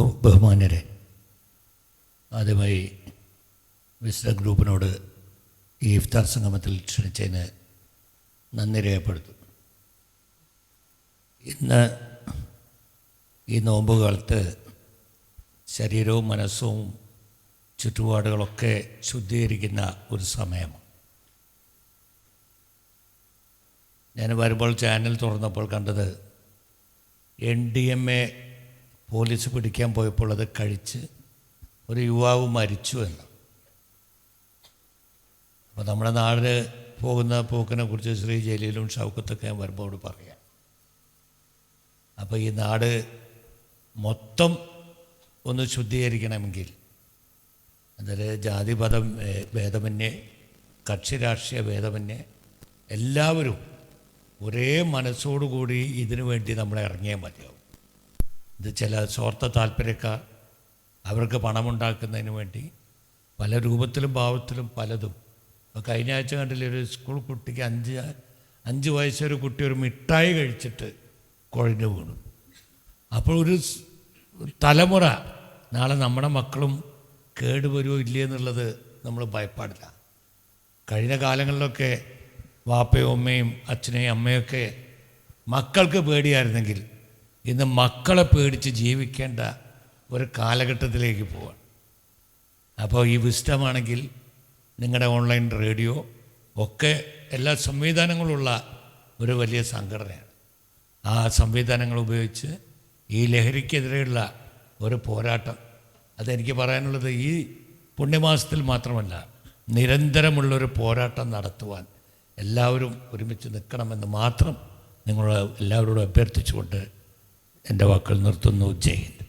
ബഹു ബഹുമാന്യരെ ആദ്യമായി വിസ്ഡ ഗ്രൂപ്പിനോട് ഈ ഇഫ്താർ സംഗമത്തിൽ ക്ഷണിച്ചതിന് നന്ദി രേഖപ്പെടുത്തും. ഇന്ന് ഈ നോമ്പ് കാലത്ത് ശരീരവും മനസ്സും ചുറ്റുപാടുകളൊക്കെ ശുദ്ധീകരിക്കുന്ന ഒരു സമയമാണ്. ഞാൻ വരുമ്പോൾ ചാനൽ തുറന്നപ്പോൾ കണ്ടത് N D M A police പിടിക്കാൻ പോയപ്പോൾ അത് കഴിച്ച് ഒരു യുവാവ് മരിച്ചു എന്ന്. അപ്പോൾ നമ്മുടെ നാടിന് പോകുന്ന പോക്കിനെ കുറിച്ച് ശ്രീ ജലീലും ഷൗക്കത്തൊക്കെ ഞാൻ വരുമ്പോൾ അവിടെ പറയാം. അപ്പോൾ ഈ നാട് മൊത്തം ഒന്ന് ശുദ്ധീകരിക്കണമെങ്കിൽ അതിൽ ജാതിപദം ഏ- ഭേദമന്യേ കക്ഷി രാഷ്ട്രീയ ഭേദമന്യേ എല്ലാവരും ഒരേ മനസ്സോടുകൂടി ഇതിനു വേണ്ടി നമ്മൾ ഇറങ്ങിയാൽ മതിയാവും. ഇത് ചില സ്വാർത്ഥ താല്പര്യക്കാർ അവർക്ക് പണമുണ്ടാക്കുന്നതിന് വേണ്ടി പല രൂപത്തിലും ഭാവത്തിലും പലതും. ഇപ്പോൾ കഴിഞ്ഞ ആഴ്ച കണ്ടില്ല ഒരു സ്കൂൾ കുട്ടിക്ക് അഞ്ച് അഞ്ച് വയസ്സൊരു കുട്ടി ഒരു മിഠായി കഴിച്ചിട്ട് കുഴഞ്ഞു വീണു. അപ്പോൾ ഒരു തലമുറ നാളെ നമ്മുടെ മക്കളും കേടുവരുമോ ഇല്ലേ എന്നുള്ളത് നമ്മൾ ഭയപ്പാടില്ല. കഴിഞ്ഞ കാലങ്ങളിലൊക്കെ വാപ്പയും അമ്മയും അച്ഛനെയും അമ്മയൊക്കെ മക്കൾക്ക് പേടിയായിരുന്നെങ്കിൽ ഇന്ന് മക്കളെ പേടിച്ച് ജീവിക്കേണ്ട ഒരു കാലഘട്ടത്തിലേക്ക് പോവാണ് അപ്പോൾ ഈ വിസ്റ്റമാണെങ്കിൽ നിങ്ങളുടെ ഓൺലൈൻ റേഡിയോ ഒക്കെ എല്ലാ സംവിധാനങ്ങളുള്ള ഒരു വലിയ സംഘടനയാണ്. ആ സംവിധാനങ്ങൾ ഉപയോഗിച്ച് ഈ ലഹരിക്കെതിരെയുള്ള ഒരു പോരാട്ടം. അതെനിക്ക് പറയാനുള്ളത് ഈ പുണ്യമാസത്തിൽ മാത്രമല്ല നിരന്തരമുള്ളൊരു പോരാട്ടം നടത്തുവാൻ എല്ലാവരും ഒരുമിച്ച് നിൽക്കണമെന്ന് മാത്രം നിങ്ങളോട് എല്ലാവരോടും അഭ്യർത്ഥിച്ചുകൊണ്ട് എന്റെ വാക്കുകൾ നിർത്തുന്നു. ജയ്